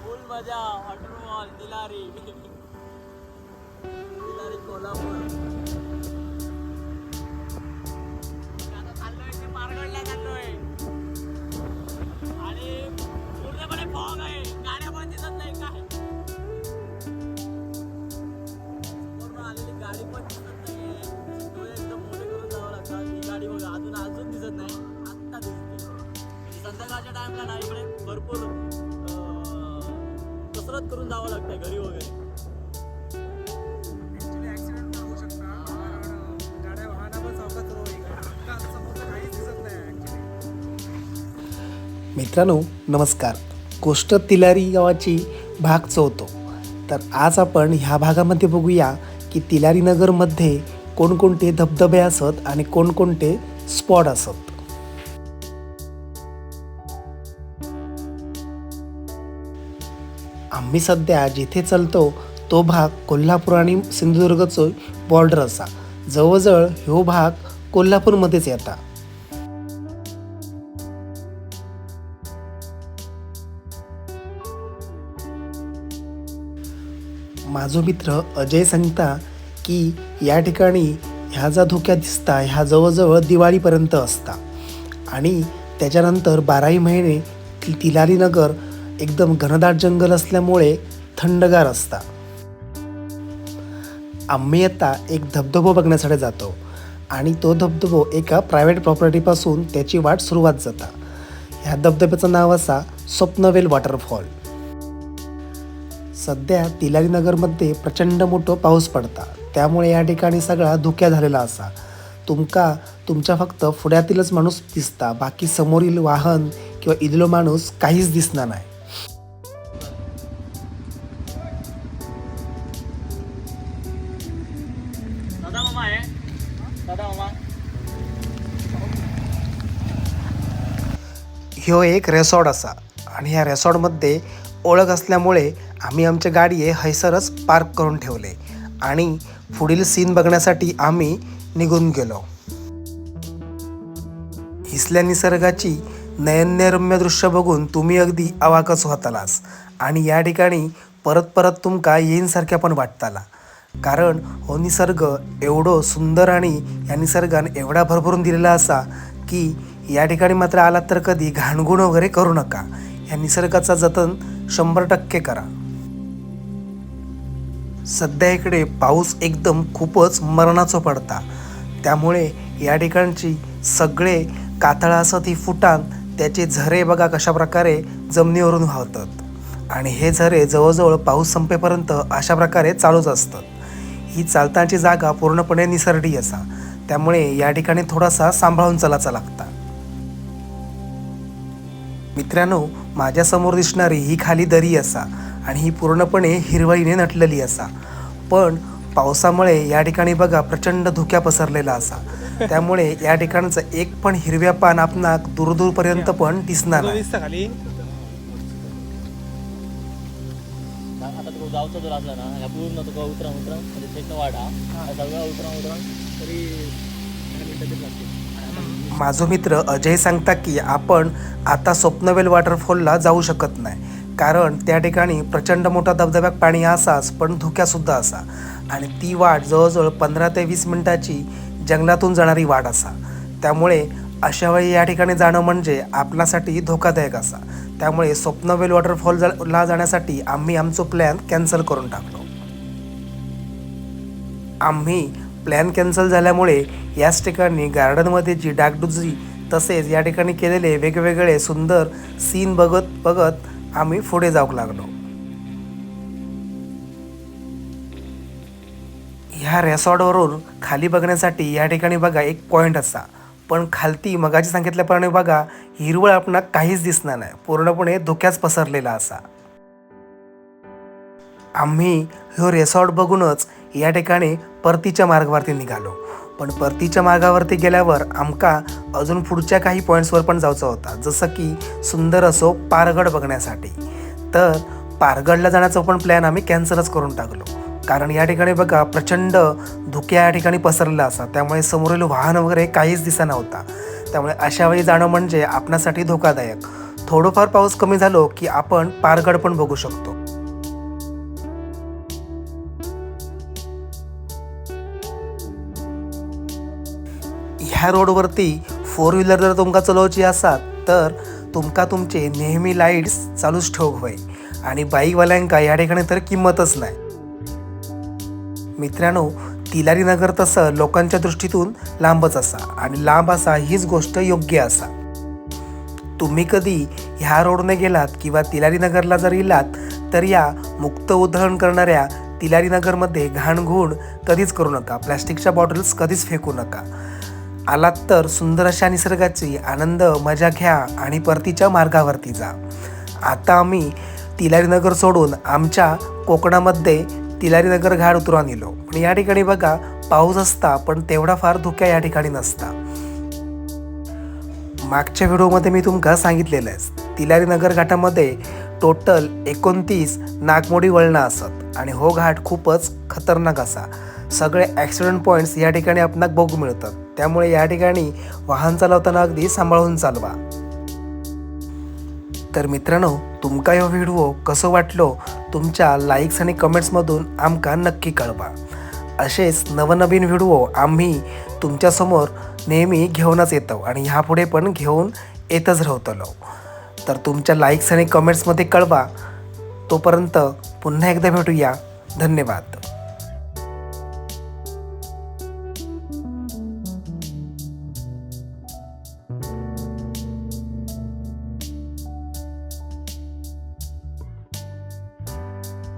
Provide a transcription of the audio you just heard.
फुल मजा वॉटरफॉल दिलारी. दिलारी कोल्हापूर. होईल रस्ता समोरचं काहीच दिसत नाही ऍक्च्युली मित्रांनो नमस्कार. गोष्ट तिलारी गावाची भाग चौतो तर आज आपण ह्या भागामध्ये बघूया की तिलारी नगरमध्ये कोणकोणते धबधबे असत आणि कोणकोणते स्पॉट असत. आम्ही सध्या जिथे चलतो तो भाग कोल्हापूर आणि सिंधुदुर्गचो बॉर्डर असा. जवळजवळ ह्यो भाग कोल्हापूरमध्येच येता. माझो मित्र अजय सांगता की या ठिकाणी ह्या ज्या धोक्या दिसता ह्या जवळजवळ दिवाळीपर्यंत असता. आणि त्याच्यानंतर बाराही महिने ति नगर एकदम घनदाट जंगल असल्यामुळे थंडगार असता. आम्ही आता एक धबधबो बघण्यासाठी जातो आणि तो धबधबो एका प्रायव्हेट प्रॉपर्टीपासून त्याची वाट सुरुवात जाता. ह्या धबधब्याचं नाव असा स्वप्नवेल वॉटरफॉल सध्या तिलारीनगरमध्ये प्रचंड मोठं पाऊस पडता. त्यामुळे या ठिकाणी सगळा धुक्या झालेला असा. तुमका तुमच्या फक्त पुढ्यातीलच माणूस दिसता. बाकी समोरील वाहन किंवा इदलो माणूस काहीच दिसणार नाही. ह्यो एक रेसॉर्ट असा. आणि ह्या रेसॉर्टमध्ये ओळख असल्यामुळे आम्ही आमच्या गाडी हैसरच पार्क करून ठेवले. आणि पुढील सीन बघण्यासाठी आम्ही निघून गेलो. हिसल्या निसर्गाची नयनरम्य दृश्य बघून तुम्ही अगदी अवाकच होतालास. आणि या ठिकाणी परत परत तुमका येईनसारख्या पण वाटताला. कारण हो निसर्ग एवढं सुंदर आणि या निसर्गानं एवढा भरभरून दिलेला असा की या ठिकाणी मात्र आलात तर कधी घाणगुण वगैरे करू नका. या निसर्गाचा जतन शंभर टक्के करा. सध्या इकडे पाऊस एकदम खूपच मरणाचं पडता. त्यामुळे या ठिकाणची सगळे कातळा असं ती फुटान त्याचे झरे बघा कशा प्रकारे जमिनीवरून वाहतात. आणि हे झरे जवळजवळ पाऊस संपेपर्यंत अशा प्रकारे चालूच असतात. ही चालताची जागा पूर्णपणे निसरडी असा. त्यामुळे या ठिकाणी थोडासा सांभाळून चलाचा लागता. मित्रांनो माझ्यासमोर दिसणारी ही खाली दरी असा आणि ही पूर्णपणे हिरवळीने नटलेली असा. पण पावसामुळे या ठिकाणी बघा प्रचंड धुक्या पसरलेला असा. त्यामुळे या ठिकाणचं एक पण हिरव्या पान आपणाक दूरदूरपर्यंत पण दिसणार जाऊचा जर असला ना. ह्या पूर्ण तुका उतरा उतरा म्हणजे त्याचा वाडा ह्या सगळा उतरा उतरा तरी माझो मित्र अजय सांगता की आपण आता स्वप्नवेल वॉटरफॉलला जाऊ शकत नाही. कारण त्या ठिकाणी प्रचंड मोठा धबधब्यात पाणी असाच पण धुक्यासुद्धा असा. आणि ती वाट जवळजवळ पंधरा ते वीस मिनिटाची जंगलातून जाणारी वाट असा. त्यामुळे अशा वेळी या ठिकाणी जाणं म्हणजे आपल्यासाठी धोकादायक असा. त्यामुळे स्वप्नवेल वॉटरफॉल ला जाण्यासाठी आम्ही आमचं प्लॅन कॅन्सल करून टाकलो. आम्ही प्लॅन कॅन्सल झाल्यामुळे याच ठिकाणी गार्डनमध्ये जी डागडुजी तसेच या ठिकाणी केलेले वेगवेगळे सुंदर सीन बघत बघत आम्ही पुढे जाऊ लागलो. ह्या रेसॉर्टवरून खाली बघण्यासाठी या ठिकाणी बघा एक पॉईंट असा. पण खालती मगाची सांगितल्याप्रमाणे बघा हिरवळ आपणाक काहीच दिसणार नाही. पूर्णपणे धोक्याच पसरलेला असा. आम्ही हो रेसॉर्ट बघूनच या ठिकाणी परतीच्या मार्गावरती निघालो. पण परतीच्या मार्गावरती गेल्यावर आमका अजून पुढच्या काही पॉईंट्सवर पण जायचा होता. जसं की सुंदर असो पारगड बघण्यासाठी. तर पारगडला जाण्याचा पण प्लॅन आम्ही कॅन्सलच करून टाकलो. कारण या ठिकाणी बघा प्रचंड धुक्या या ठिकाणी पसरलेला असा त्यामुळे समोरील वाहन वगैरे काहीच दिसा नव्हता त्यामुळे अशा वेळी जाणं म्हणजे आपणासाठी धोकादायक. थोडंफार पाऊस कमी झालो की आपण पारगड पण बघू शकतो. ह्या रोडवरती फोर व्हीलर जर तुमका चलोवची असात तर तुमका तुमचे नेहमी लाईट्स चालूच ठेवूक होय आणि बाईकवाल्यांका या ठिकाणी तर किंमतच नाही. मित्रांनो तिलारी नगर तसं लोकांच्या दृष्टीतून लांबच असा आणि लांब असा हीच गोष्ट योग्य असा. तुम्ही कधी ह्या रोडने गेलात किंवा तिलारी नगरला जर गेलात तर या मुक्त उधळण करणाऱ्या तिलारी नगरमध्ये घाणघूण कधीच करू नका. प्लॅस्टिकच्या बॉटल्स कधीच फेकू नका. आलात तर सुंदर अशा निसर्गाची आनंद मजा घ्या आणि परतीच्या मार्गावरती जा. आता आम्ही तिलारी नगर सोडून आमच्या कोकणामध्ये तिलारी नगर घाट उतरून आलो पण या ठिकाणी बघा पाऊस असता पण तेवढा फार धोक्या या ठिकाणी नसता. मागच्या व्हिडिओमध्ये मी तुमका सांगितलेलं आहे. तिलारी नगर घाटामध्ये टोटल एकोणतीस नागमोडी वळणं असत. आणि हो घाट खूपच खतरनाक असा. सगळे ॲक्सिडेंट पॉईंट्स या ठिकाणी आपणाक बघू मिळतात. त्यामुळे या ठिकाणी वाहन चालवताना अगदी सांभाळून चालवा. तर मित्रांनो तुमका ह्यो व्हिडिओ कसो वाटलो? तुमच्या लाईक्स आणि कमेंट्समधून आमका नक्की कळवा. असेच नवनवीन व्हिडिओ आम्ही तुमच्यासमोर नेहमी घेऊनच येतो आणि ह्यापुढे पण घेऊन येतच राहतलो. तर तुमच्या लाईक्स आणि कमेंट्समध्ये कळवा. तोपर्यंत पुन्हा एकदा भेटूया. धन्यवाद.